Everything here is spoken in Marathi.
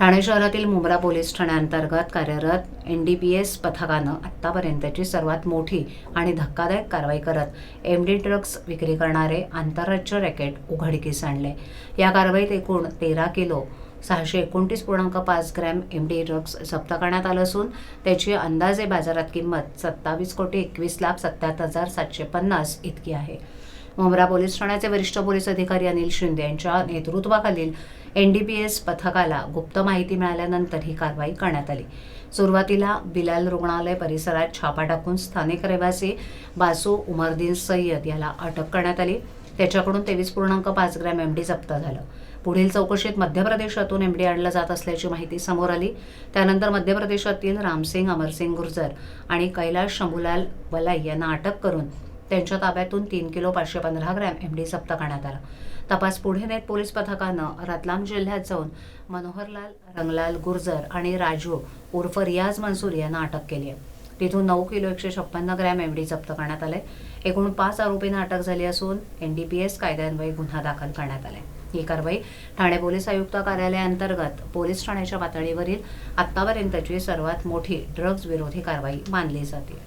ठाणे शहरातील मुंब्रा पोलीस ठाण्याअंतर्गत कार्यरत एन डी पी एस पथकानं आत्तापर्यंतची सर्वात मोठी आणि धक्कादायक कारवाई करत एम डी ड्रग्ज विक्री करणारे आंतरराज्य रॅकेट उघडकीस आणले. या कारवाईत एकूण तेरा किलो सहाशे एकोणतीस पूर्णांक पाच ग्रॅम एम डी ड्रग्ज जप्त करण्यात आलं असून त्याची अंदाजे बाजारात किंमत सत्तावीस कोटी एकवीस लाख सत्त्याहत्तर हजार सातशे पन्नास इतकी आहे. मुंब्रा पोलीस ठाण्याचे वरिष्ठ पोलीस अधिकारी अनिल शिंदे यांच्या नेतृत्वाखालील एन डी पी एस पथकाला गुप्त माहिती मिळाल्यानंतर ही कारवाई करण्यात आली. सुरुवातीला बिलाल रुग्णालय परिसरात छापा टाकून स्थानिक रहिवासी बासू उमरदीन सय्यद याला अटक करण्यात आली. त्याच्याकडून तेवीस पूर्णांक पाच ग्रॅम एमडी जप्त झालं. पुढील चौकशीत मध्य प्रदेशातून एमडी आणलं जात असल्याची माहिती समोर आली. त्यानंतर मध्य प्रदेशातील रामसिंग अमरसिंग गुर्जर आणि कैलाश शंभूलाल वलाई यांना अटक करून त्यांच्या ताब्यातून तीन किलो पाचशे पंधरा ग्रॅम एम डी जप्त करण्यात आला. तपास पुढे नेत पोलीस पथकानं रतलाम जिल्ह्यात जाऊन मनोहरलाल रंगलाल गुर्जर आणि राजू उर्फ रियाज मंसूर यांना अटक केली आहे. तिथून नऊ किलो एकशे छप्पन्न ग्रॅम एम डी जप्त करण्यात आले एकूण पाच आरोपींना अटक झाली असून एन डी पी एस कायद्यान्वये गुन्हा दाखल करण्यात आला ही कारवाई ठाणे पोलीस आयुक्त कार्यालयाअंतर्गत पोलीस ठाण्याच्या पातळीवरील आत्तापर्यंतची सर्वात मोठी ड्रग्ज विरोधी कारवाई मानली जाते.